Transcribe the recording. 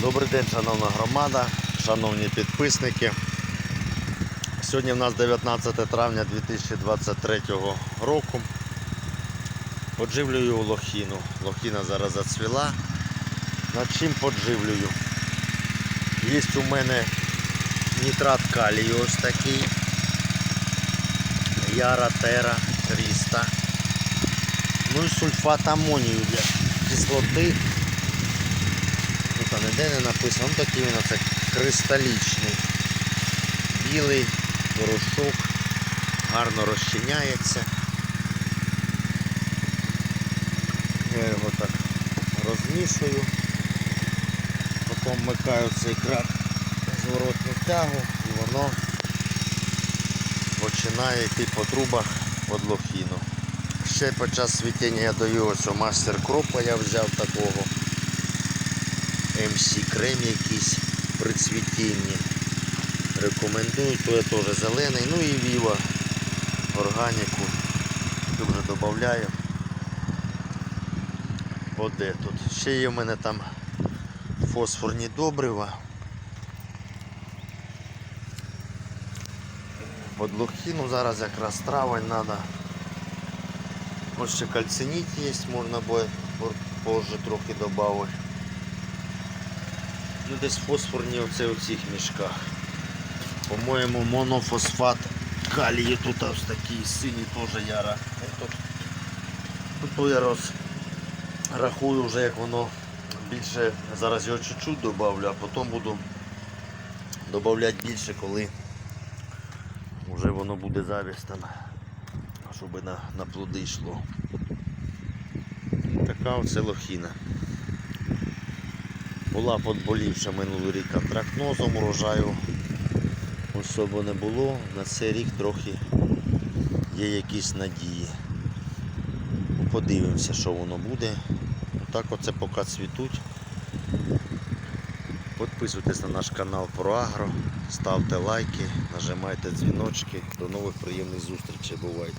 Добрий день, шановна громада, шановні підписники. Сьогодні в нас 19 травня 2023 року. Подживлюю лохіну. Лохіна зараз зацвіла. Над чим подживлюю? Є у мене нитрат калію ось такий. Яра Тера 300. Ну і сульфат амонію для кислоти. Тут ніде не написано, ну такий він оце кристалічний. Білий порошок, гарно розчиняється. Я його так розмішую, потім вмикаю цей кран зворотню тягу і воно починає йти по трубах під лохіну. Ще під час світіння я даю ось мастер кропа я взяв такого. МС крем якийсь при цвітінні. Рекомендую, то я теж зелений. Ну і Віва органіку. Дуже додаю. Оде тут. Ще є в мене там фосфорні добрива. Под лохіну зараз якраз травень треба. Ось ще кальциніт є, можна буде позже трохи додати. Ну десь фосфорні оце у цих мішках. По-моєму, монофосфат калію тут ось такий синій теж яра. Тут, тут я роз рахую вже як воно більше, зараз його чуть-чуть додавлю, а потім буду додавати більше, коли вже воно буде завість там, щоб на, на плоди йшло. Така оце лохіна. Була подболівша минулий рік антракнозом урожаю. Особо не було. На цей рік трохи є якісь надії. Подивимося, що воно буде. Так оце поки цвітуть. Підписуйтесь на наш канал про Агро, ставте лайки, нажимайте дзвіночки. До нових приємних зустрічей. Бувайте!